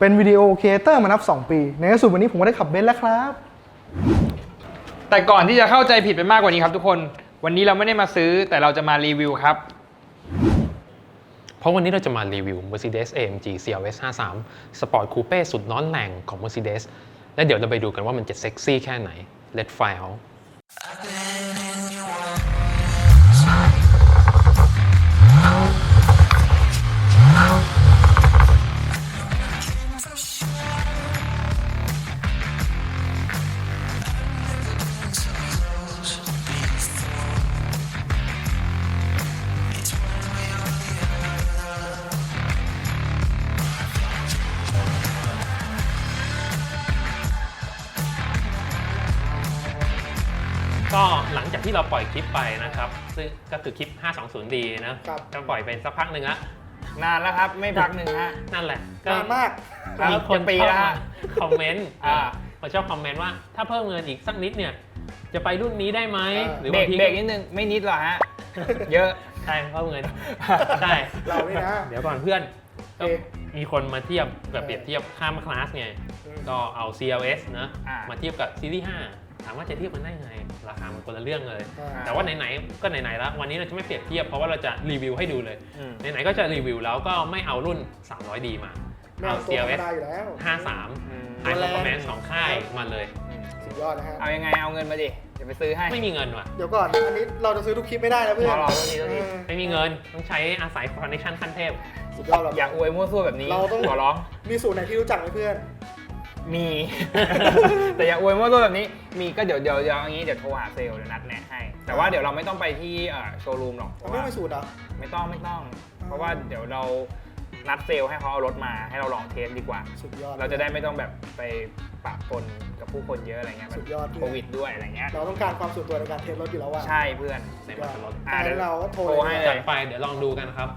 เป็นวิดีโอครีเอเตอร์มานับ 2 ปี ในที่สุดวันนี้ผมก็ได้ขับเบนซ์แล้วครับ แต่ก่อนที่จะเข้าใจผิดไปมากกว่านี้ครับทุกคน วันนี้เราไม่ได้มาซื้อแต่เราจะมารีวิวครับ เพราะวันนี้เราจะมารีวิว Mercedes AMG CLS 53 Sport Coupe สุดร้อนแรงของ Mercedes และเดี๋ยวเราไปดูกันว่ามันจะเซ็กซี่แค่ไหน Let's find ที่เราปล่อยคลิปไปนะครับ ซึ่งก็คือคลิป 520D นะครับ ก็ปล่อยไปสักพักหนึ่งละนานแล้วครับไม่พักหนึ่งฮะนั่นแหละนานมากก็มีคนเป็นปีเข้าแล้วมาฮะคอมเมนต์อ่ามาชอบคอมเมนต์ว่าถ้าเพิ่มเงินอีกสักนิดเนี่ยจะไปรุ่นนี้ได้ไหมเออหรือเบรบากงทีเบรกนิดนึงไม่นิดหรอกฮะเยอะใช่เพิ่มเงินใช่เรานี่นะเดี๋ยวก่อนเพื่อนก็โอเคมีคนมาเทียบแบบเปรียบเทียบข้ามคลาสไงอืมก็เอา CLS นะอ่ามมาเทียบกับซีรีส์5 ถามว่าจะเทียบมันได้ไง ราคามันคนละเรื่องเลยอ่าแต่ว่าไหนๆก็ไหนๆแล้ววันนี้เราจะไม่เปรียบเทียบเพราะว่าเราจะรีวิวให้ดูเลยอืมไหนๆก็จะรีวิวแล้วก็ไม่เอารุ่น 300D มาไม่เอาเอาตัวธรรม CLS ดาอยู่แล้ว53อืม High Performance สองค่ายมาเลยอืมสุดยอดนะฮะเอายังไงเอาเงินมาดิเดี๋ยวไปซื้อให้ไม่มีเงินว่ะเดี๋ยวก่อนอันนี้เราจะซื้อทุกคลิปไม่ได้นะเพื่อนรอรอตัวนี้ตัวนี้เออไม่มีเงินต้องใช้อาศัยคอนเนคชั่นขั้นเทพสุดยอดแบบอยากอวยมั่วซั่วแบบนี้เราต้องขอร้องมีสูตรไหนที่รู้จักไหมเพื่อน มี แต่อย่าอวยมั่วตัวแบบนี้ มีก็เดี๋ยวเดี๋ยวเดี๋ยวอย่างนี้เดี๋ยวโทรหาเซลล์เดี๋ยวนัดแนะให้ แต่ว่าเดี๋ยวเราไม่ต้องไปที่เอ่อโชว์รูมหรอกเพเราราะไม่ว่ามีสูตรเหรอ ไม่ต้องไม่ต้อง เพราะว่าเดี๋ยวเรานัดเซลล์ให้เขาเอารถมาให้เราลองเทสดีกว่า สุดยอด เราจะได้ไม่ต้องแบบไปปะปนกับผู้คนเยอะอะไรเงี้ยสุดยอดโควิดด้วยอะไรเงี้ย เราต้องการความส่วนตัวในการเทสรถอยู่แล้วว่าใช่เพื่อนในมาตรถอ่าดังนั้นเราก็โทรโทรให้เลยเลจัยดไปเดี๋ยวลองดูกันครับ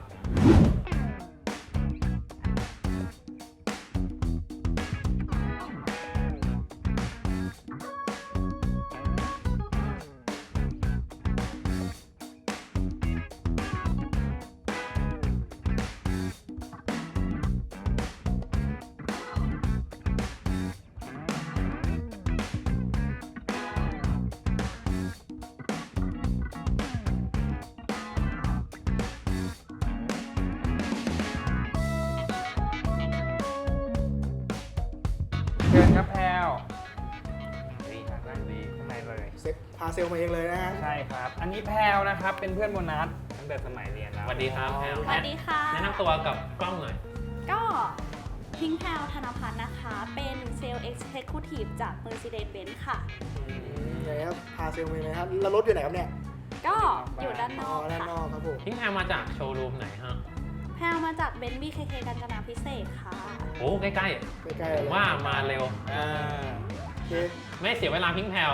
ชิญครับแพลวนี่ครับนั่งดีข้างในเลย เซ็ตพาเซลมาเองเลยนะฮะ ใช่ครับ อันนี้แพลวนะครับ เป็นเพื่อนโบนัสตั้งแต่สมัยเรียนแล้วสวัสดีครับแพลว สวัสดีค่ะ แนะนำตัวกับกล้องหน่อย ก็พิงแพลวธนพัฒน์นะคะ เป็นเซลล์เอ็กซ์เ c ค t ทีฟจาก Mercedes-Benz ค่ะ ไหนครับพาเซลมาเองเลยครับ แล้วรถอยู่ไหนครับเนี่ยก็อยู่ด้านนอ๋ออกด้านนค่ะ อกครับผม พิงแพรมาจากโชว์รูมไหนฮะแพลวมาจากเบนซ์บีเคเคกัญจนาพิเศษกค่ะ โอ้ใกล้ใกล้ๆๆผเลยมว่ามาเร็ว อ่าโอเคไม่เสียเวลาพิงแพร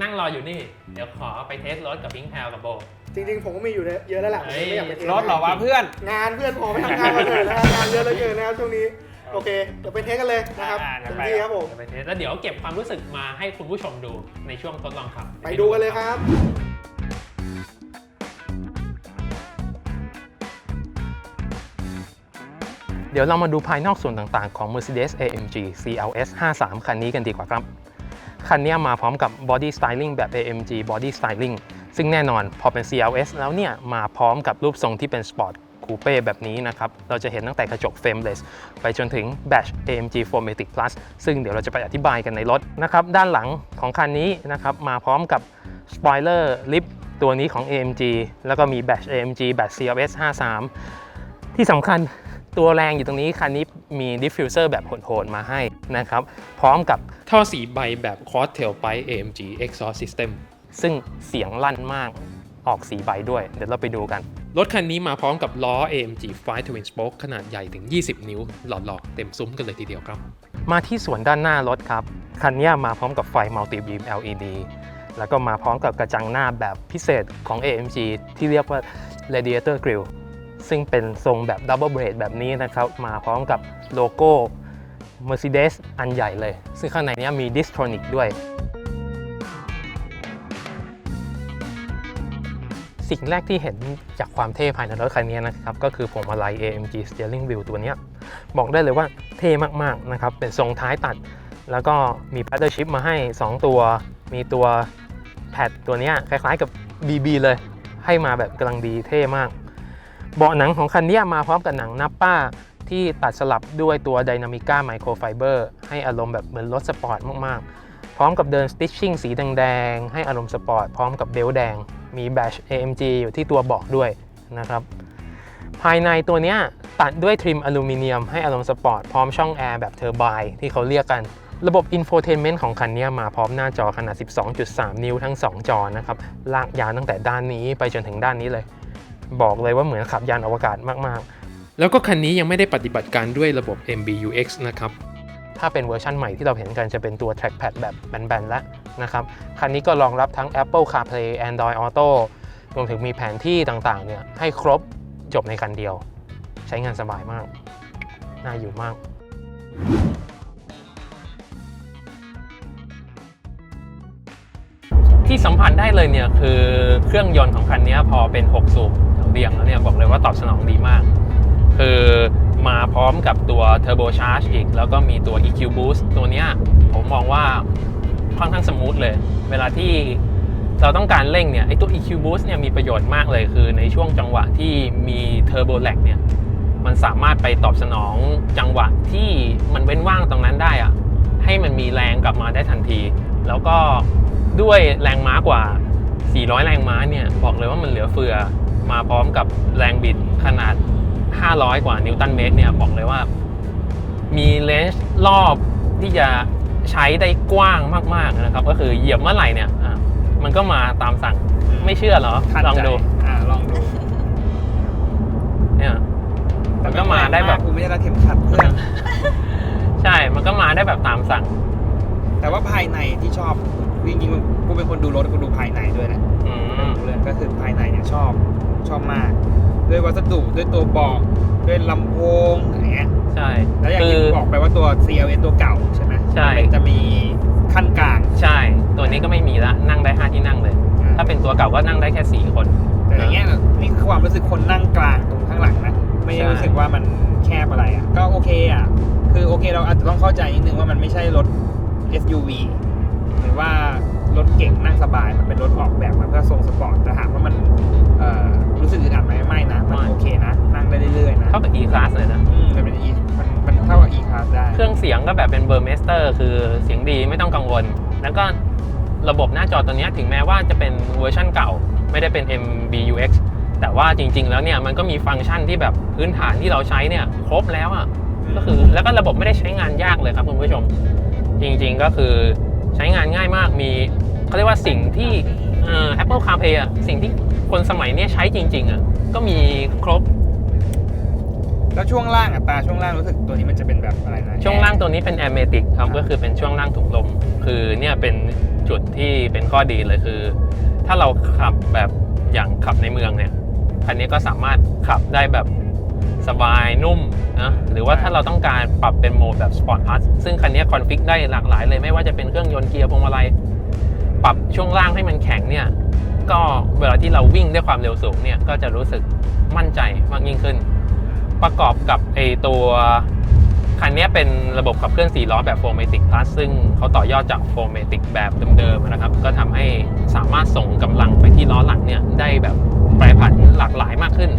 นั่งรออยู่นี่ เดี๋ยวขอไปเทสรถกับพิงแพรกับโบ จริงๆ ผมก็มีอยู่เยอะแล้วแหละผมเฮ้ย ไม่อยากไปเทสรถเหรอวะเพื่อน งานเพื่อนผมไปทำงานมาเถอะนะฮะงานเยอะเหลือเกินนะครับช่วงนี้ โอเค เดี๋ยวไปเทสกันเลยนะครับอ่าเดี๋เต็ยวไปมที่ครับผม เดี๋ยวไปเทสแล้วเดี๋ยวเก็บความรู้สึกมาให้คุณผู้ชมดูในช่วงทดลองขับไปดูกันเลยครับ เดี๋ยวเรามาดูภายนอกส่วนต่างๆของ Mercedes AMG CLS 53 คันนี้กันดีกว่าครับ คันนี้มาพร้อมกับ Body Styling แบบ AMG Body Styling ซึ่งแน่นอนพอเป็น CLS แล้วเนี่ยมาพร้อมกับรูปทรงที่เป็น Sport Coupe แบบนี้นะครับ เราจะเห็นตั้งแต่กระจก Frameless ไปจนถึง Badge AMG 4matic Plus ซึ่งเดี๋ยวเราจะไปอธิบายกันในรถนะครับ ด้านหลังของคันนี้นะครับมาพร้อมกับ Spoiler Lip ตัวนี้ของ AMG แล้วก็มี Badge AMG Badge CLS 53 ที่สำคัญ ตัวแรงอยู่ตรงนี้คันนี้มีดิฟฟิวเซอร์แบบโหดๆมาให้นะครับ พร้อมกับท่อสีใบแบบ Quad Tailpipe AMG Exhaust System ซึ่งเสียงลั่นมากออกสีใบด้วย เดี๋ยวเราไปดูกัน รถคันนี้มาพร้อมกับล้อ AMG 5 Twin Spoke ขนาดใหญ่ถึง 20 นิ้ว หล่อๆ เต็มซุ้มกันเลยทีเดียวครับ มาที่ส่วนด้านหน้ารถครับ คันนี้มาพร้อมกับไฟ Multi Beam LED แล้วก็มาพร้อมกับกระจังหน้าแบบพิเศษของ AMG ที่เรียกว่า Radiator Grille ซึ่งเป็นทรงแบบ Double Blade แบบนี้นะครับ มาพร้อมกับโลโก้ Mercedes อันใหญ่เลย ซึ่งข้างในนี้มี Distronic ด้วย สิ่งแรกที่เห็นจากความเท่ภายในรถคันนี้นะครับ ก็คือพวงมาลัย AMG Steering Wheel ตัวนี้บอกได้เลยว่าเท่มากๆนะครับ เป็นทรงท้ายตัด แล้วก็มี paddle shift มาให้ 2 ตัว มีตัวแพดตัวนี้คล้ายๆกับ BB เลย ให้มาแบบกำลังดีเท่มาก เบาะหนังของคันนี้มาพร้อมกับหนังนับป้าที่ตัดสลับด้วยตัว Dynamica Microfiber ให้อารมณ์แบบเหมือนรถสปอร์ตมาก ๆ พร้อมกับเดิน stitching สีแดง ๆ ให้อารมณ์สปอร์ต พร้อมกับเบลต์แดง มีแบช AMG อยู่ที่ตัวเบาะด้วยนะครับ ภายในตัวนี้ตัดด้วยทริมอลูมิเนียมให้อารมณ์สปอร์ต พร้อมช่องแอร์แบบเทอร์ไบที่เขาเรียกกัน ระบบ Infotainment ของคันนี้มาพร้อมหน้าจอขนาด 12.3 นิ้วทั้ง 2 จอนะครับ ลากยาวตั้งแต่ด้านนี้ไปจนถึงด้านนี้เลย บอกเลยว่าเหมือนขับยานอวกาศมากๆ แล้วก็คันนี้ยังไม่ได้ปฏิบัติการด้วยระบบ MBUX นะครับถ้าเป็นเวอร์ชันใหม่ที่เราเห็นกันจะเป็นตัว trackpad แบบแบนๆแล้วนะครับ คันนี้ก็รองรับทั้ง Apple CarPlay Android Auto รวมถึงมีแผนที่ต่างๆเนี่ยให้ครบจบในคันเดียว ใช้งานสบายมาก น่าอยู่มาก ที่สัมผัสได้เลยเนี่ยคือเครื่องยนต์ของคันนี้พอเป็น 6 สูบ เรียงแล้วเนี่ยบอกเลยว่าตอบสนองดีมาก คือมาพร้อมกับตัว Turbo Charge อีก แล้วก็มีตัว EQ Boost ตัวเนี้ยผมมองว่าค่อนข้างสมูทเลย เวลาที่เราต้องการเร่งเนี่ยไอตัว EQ Boost เนี่ยมีประโยชน์มากเลยคือในช่วงจังหวะที่มี Turbo Lag เนี่ยมันสามารถไปตอบสนองจังหวะที่มันเว้นว่างตรงนั้นได้อะให้มันมีแรงกลับมาได้ทันที แล้วก็ด้วยแรงม้ากว่า 400 แรงม้าเนี่ยบอกเลยว่ามันเหลือเฟือ มาพร้อมกับแรงบิดขนาด 500 กว่านิวตันเมตรเนี่ยบอกเลยว่า มีเลนส์รอบที่จะใช้ได้กว้างมากๆนะครับ ก็คือเหยียบเมื่อไหร่เนี่ยอะมันก็มาตามสั่งไม่เชื่อเหรอทันลองใจดูอ่าลองดูเนี่ยมันก็มาได้แบบกูไม่ได้รัดเข็มขัดเพื่อนใช่ มันก็มาได้แบบตามสั่ง แต่ว่าภายในที่ชอบจริงๆกูเป็นคนดูรถกูดูภายในด้วยนะ อืมดูเลยก็คือภายในเนี่ยชอบชอบมาก ด้วยวัสดุด้วยตัวเบาะด้วยลำโพงอย่างเงี้ยใช่ แล้วอย่างคืที่อบอกไปว่าตัว CLS ตัวเก่าใช่ไหมใช่มันจะมีขั้นกลางใช่ ตัวนี้ก็ไม่มีละนั่งได้5ที่นั่งเลย ถ้าเป็นตัวเก่าก็นั่งได้แค่4คน แต่อย่างเงี้ยนี่คือความรู้สึกคนนั่งกลางตรงข้างหลังนะไม่ได้ใช่รู้สึกว่ามันแคบอะไรอะก็โอเคอะคือโอเคเราอาจจะต้องเข้าใจนิดนึงว่ามันไม่ใช่รถ SUV หรือว่า รถเก่งนั่งสบาย มันเป็นรถออกแบบมาเพื่อทรงสปอร์ตแต่ถามว่ามันเอ่อรู้สึกอึดอัดไหมไม่นะ มันโอเคนะ นั่งได้เรื่อยๆนะเท่ากับ E-Class เลยนะอืมมันเป็น E มันมันเท่ากับ E Class ได้ เครื่องเสียงก็แบบเป็นเบอร์เมสเตอร์คือเสียงดีไม่ต้องกังวล แล้วก็ระบบหน้าจอตัวเนี้ยถึงแม้ว่าจะเป็นเวอร์ชั่นเก่า ไม่ได้เป็น MBUX แต่ว่าจริง ๆ แล้วเนี่ยมันก็มีฟังก์ชันที่แบบพื้นฐานที่เราใช้เนี่ยครบแล้วอะก็คือแล้วก็ระบบไม่ได้ใช้งานยากเลยครับคุณผู้ชม จริง ๆ ก็คือ ใช้งานง่ายมากมีเขาเรียกว่าสิ่งที่เอ่อ Apple CarPlay อะสิ่งที่คนสมัยเนี้ยใช้จริง ๆอะก็มีครบแล้วช่วงล่างอะตาช่วงล่างรู้สึกตัวนี้มันจะเป็นแบบอะไรนะช่วงล่างตัวนี้เป็น a i r m a t i c ครับก็คือเป็นช่วงล่างถุงลม คือเนี่ยเป็นจุดที่เป็นข้อดีเลยคือ ถ้าเราขับแบบอย่างขับในเมืองเนี่ยคันนี้ก็สามารถขับได้แบบ สบายนุ่มนะหรือว่าถ้าเราต้องการปรับเป็นโหมดแบบ Sport Plus ซึ่งคันนี้คอนฟิกได้หลากหลายเลยไม่ว่าจะเป็นเครื่องยนต์เกียร์พวงมาลัยปรับช่วงล่างให้มันแข็งเนี่ยก็เวลาที่เราวิ่งด้วยความเร็วสูงเนี่ยก็จะรู้สึกมั่นใจมากยิ่งขึ้น ประกอบกับไอตัวคันนี้เป็นระบบขับเคลื่อน 4 ล้อแบบ 4matic Plus ซึ่งเขาต่อยอดจาก 4matic แบบเดิมๆนะครับ ก็ทำให้สามารถส่งกำลังไปที่ล้อหลังเนี่ยได้แบบแปรผันหลากหลายมากขึ้น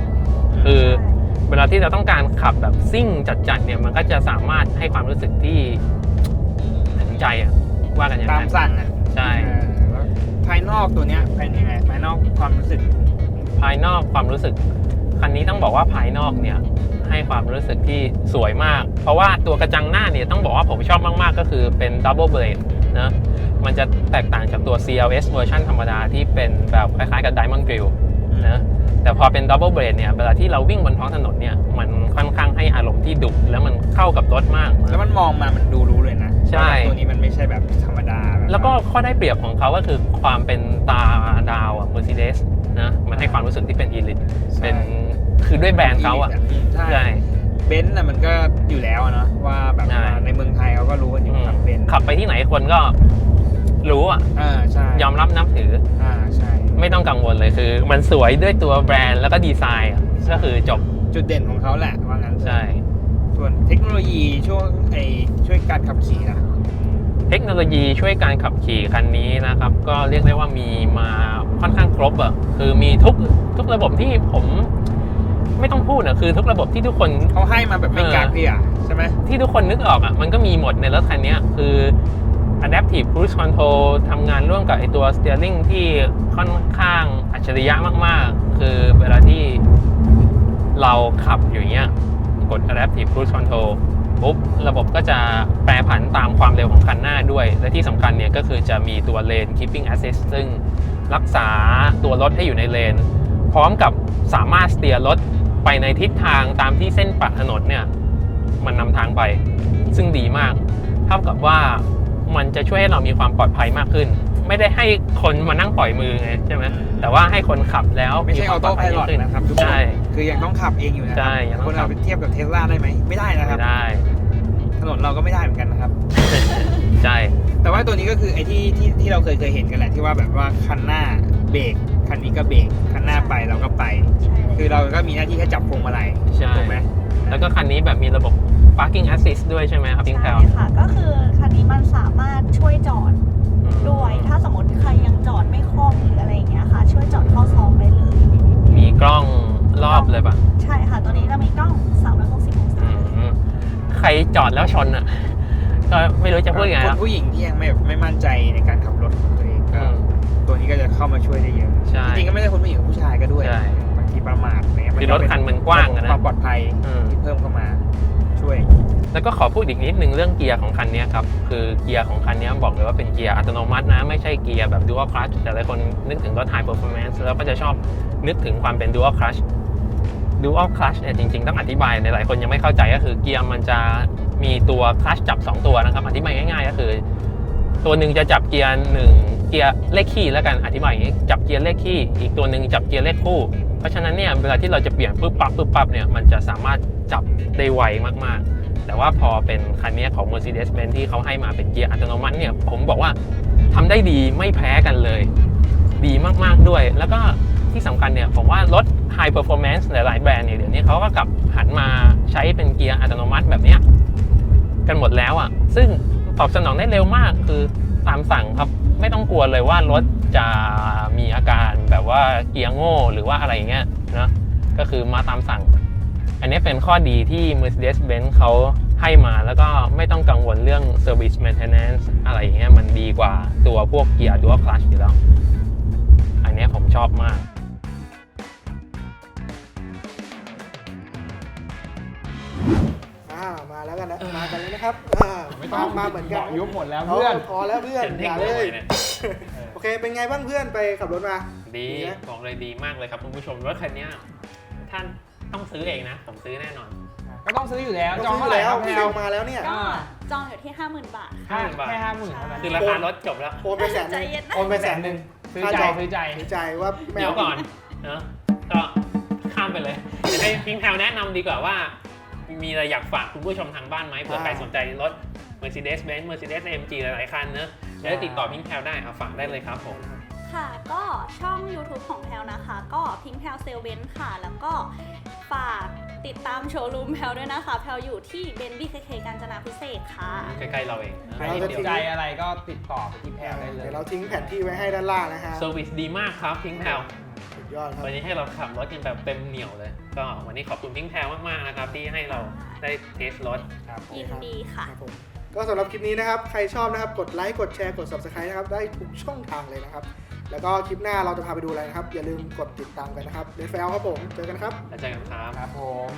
คือ เวลาที่เราต้องการขับแบบซิ่งจัดๆเนี่ยมันก็จะสามารถให้ความรู้สึกที่ถึงใจอะว่ากันอย่างตามนั้นสั่งอะใช่ เออแล้วภายนอกตัวเนี้ยเป็นยังไง ภายนอกความรู้สึก ภายนอกความรู้สึก คันนี้ต้องบอกว่าภายนอกเนี่ยให้ความรู้สึกที่สวยมาก เพราะว่าตัวกระจังหน้าเนี่ยต้องบอกว่าผมชอบมากๆ ก็คือเป็น Double Blade นะมันจะแตกต่างจากตัว CLS เวอร์ชันธรรมดาที่เป็นแบบคล้ายๆกับ Diamond Grill นะ แต่พอเป็น Double Blade เนี่ยเวลาที่เราวิ่งบนท้องถนนเนี่ยมันค่อนข้างให้อารมณ์ที่ดุแล้วมันเข้ากับรถมาก แล้วมันมองมามันดูรู้เลยนะใช่ว่าตัวนี้มันไม่ใช่แบบธรรมดาบบแล้วก็ข้อได้เปรียบของเขาก็คือความเป็นตาดาวอะ Mercedes นะมันให้ความรู้สึกที่เป็น Elite เป็นคือด้วยแบรนด์เขาอะใช่ใช่เบนซ์น่ะมันก็อยู่แล้วอะเนาะว่าแบบใช่ในเมืองไทยเขาก็รู้กันอยู่ขับเบนซ์ขับไปที่ไหนคนก็ รู้อะอ่าใช่ยอมรับนับถือ อ่าใช่ ไม่ต้องกังวลเลยคือ มันสวยด้วยตัวแบรนด์แล้วก็ดีไซน์อะก็คือจบจุดเด่นของเขาแหละว่างั้นเถอะใช่สส่วนเทคโนโลยีช่วงไอช่วยการขับขี่นะเทคโนโลยีช่วยการขับขี่คันนี้นะครับ ก็เรียกได้ว่ามีมาค่อนข้างครบอะคือมีทุกทุกระบบที่ผม ไม่ต้องพูดอะคือทุกระบบที่ทุกคน เขาให้มาแบบไม่เออกักเลยอะใช่ไหมที่ทุกคนนึกออกอะมันก็มีหมดในรถคันเนี้ยคือ adaptive cruise control ทำงานร่วมกับไอตัว steering ที่ค่อนข้างอัจฉริยะมาก ๆ คือเวลาที่เราขับอยู่เงี้ยกด adaptive cruise control ปุ๊บระบบก็จะแปรผันตามความเร็วของคันหน้าด้วย และที่สำคัญเนี่ยก็คือจะมีตัว lane keeping assist ซึ่งรักษาตัวรถให้อยู่ในเลน พร้อมกับสามารถสเตียร์รถไปในทิศทางตามที่เส้นปัดถนนเนี่ยมันนำทางไป ซึ่งดีมาก เท่ากับว่า มันจะช่วยให้เรามีความปลอดภัยมากขึ้น ไม่ได้ให้คนมานั่งปล่อยมือไงใช่ไหมแต่ว่าให้คนขับแล้วไม่ใช่ออโต้ไพลอตขึ้นนะครับทุกคนใช่คือยังต้องขับเองอยู่นะคใช่รัยังต้องคนขัเราบไปเทียบกับเทสลาได้ไหมไม่ได้นะคไม่รับได้ถนนเราก็ไม่ได้เหมือนกันนะครับใช่แต่ว่าตัวนี้ก็คือไอ้ที่ที่ที่เราเคยเคยเห็นกันแหละที่ว่าแบบว่าคันหน้าเบรกคันนี้ก็เบรกคันหน้าไปเราก็ไปใช่คือเราก็มีหน้าที่แค่จับพวงมาลัยใช่ถูกไหมแล้วก็คันนี้แบบมีระบบ parking assist ด้วยใช่ไหมครับพิงแพใช่ลค่ะก็คือ จอดแล้วชนอะ ก็ไม่รู้จะพูดยังไงคนแล้วผู้หญิงที่ยังไม่ไม่มั่นใจในการขับรถของตัวเองก็อืมตัวนี้ก็จะเข้ามาช่วยได้เยอะใช่จริงๆก็ไม่ใช่คนผู้หญิงกับผู้ชายก็ด้วยใช่บางทีประมาทอะไรเงี้ยคือรถคันมันกว้างอะนะ ความปลอดภัยอืม ที่เพิ่มเข้ามาช่วย แล้วก็ขอพูดอีกนิดนึงเรื่องเกียร์ของคันนี้ครับ คือเกียร์ของคันนี้บอกเลยว่าเป็นเกียร์อัตโนมัตินะ ไม่ใช่เกียร์แบบ dual clutch แต่หลายคนนึกถึงรถ high performance แล้วก็จะชอบนึกถึงความเป็น dual clutch dual clutch เนี่ยจริงๆ ต้องอธิบายในหลายคนยังไม่เข้าใจก็คือเกียร์มันจะมีตัว clutch จับ 2 ตัวนะครับอธิบายง่ายๆ ก็คือ ตัวหนึ่งจะจับเกียร์หนึ่งเกียร์เลขคี่แล้วกันอธิบายอย่างนี้จับเกียร์เลขคี่อีกตัวหนึ่งจับเกียร์เลขคู่ เพราะฉะนั้นเนี่ยเวลาที่เราจะเปลี่ยนปุ๊บปั๊บปุ๊บปั๊บเนี่ยมันจะสามารถจับได้ไวมากๆ แต่ว่าพอเป็นคันนี้ของ Mercedes-Benz ที่เขาให้มาเป็นเกียร์อัตโนมัติเนี่ยผมบอกว่าทำได้ดีไม่แพ้กันเลย ดีมากๆด้วย แล้วก็ที่สำคัญเนี่ยผมว่ารถ High Performance หลายๆแบรนด์เนี่ยเดี๋ยวนี้เขาก็กลับหันมาใช้เป็นเกียร์อัตโนมัติแบบนี้กันหมดแล้วอะ ซึ่งตอบสนองได้เร็วมากคือตามสั่งครับไม่ต้องกลัวเลยว่ารถจะมีอาการแบบว่าเกียร์โง่หรือว่าอะไรอย่างเงี้ยนะก็คือมาตามสั่ง อันนี้เป็นข้อดีที่ Mercedes-Benz เขาให้มาแล้วก็ไม่ต้องกังวลเรื่อง Service Maintenance อะไรอย่างเงี้ยมันดีกว่าตัวพวกเกียร์ Dual Clutch อยู่แล้ว อันนี้ผมชอบมาก แล้วกันนะมากันเลยนะครับอ่ามามาเหมือนกันยุบหมดแล้วเอาเพื่อนพอแล้วเพื่อนเห็นอเท่งย่าเลเลยยเนี่ย โอเค เป็นไงบ้างเพื่อนไปขับรถมาดีดีนะบอกเลยดีมากเลยครับคุณผู้ชมรถคันเนี้ยท่านต้องซื้อเองนะ ผมซื้อแน่นอน ก็ต้องซื้ออยู่แล้วจจอองงเท่าไหร่แล้วครับแพลเซวลมาแล้วเนี่ยอ่าก็จองอยู่ที่ 50,000 บาทค่ะห้าแค่ห้าหมื่นเท่านั้นคือราคารถจบแล้ว โอนไปแสนหใจนึ่งเย็นนะ โอนไปไปแสแสนนหหนึ่นึ่งงซื้อใจซื้อใจ ดีใจว่าไม่เดี๋ยวเอาก่อนเนอะก็ข้ามไปเลยจะให้พิงแพลแนะนำดีกว่าว่า มีอะไรอยากฝากคุณผู้ชมทางบ้านไหมเผื่อใครสนใจรถ Mercedes-Benz Mercedes AMG หลายๆ คันเนอะจะได้ติดต่อพิงแพลได้เอาฝากได้เลยครับผมค่ะ ก็ช่อง YouTube ของแพลนะคะ ก็พิงแพลเซลเบนค่ะ แล้วก็ฝากติดตามโชว์รูมแพลด้วยนะคะ แพลอยู่ที่เบนบีเคเคกาญจนาพิเศษกค่ะ ใกล้ๆเราเองนะใครสนใจอะไรก็ติดต่อไปที่แพลวได้เลยเดี๋ยวเราทิ้งแผนที่ไว้ให้ด้านล่างนะฮะ เซอร์วิสดีมากครับพิงแพลสุด ยอดครับ วันนี้ให้เราขับรถกันแบบเต็มเหนียวเลย ก็วันนี้ขอบคุณพิงแพลมากๆนะครับ ที่ให้เราได้เทสรถ ครับยินดีค่ะ ครับผมก็สำหรับคลิปนี้นะครับ ใครชอบนะครับ กดไลค์ กดแชร์ กด subscribe นะครับ ได้ทุกช่องทางเลยนะครับ แล้วก็คลิปหน้าเราจะพาไปดูอะไรนะครับ อย่าลืมกดติดตามกันนะครับเดฟแฟลครับผม เจอกันครับ แล้วเจอกันครับ ครับผม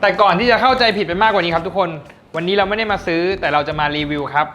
แต่ก่อนที่จะเข้าใจผิดไปมากกว่านี้ครับทุกคน วันนี้เราไม่ได้มาซื้อแต่เราจะมารีวิวครับ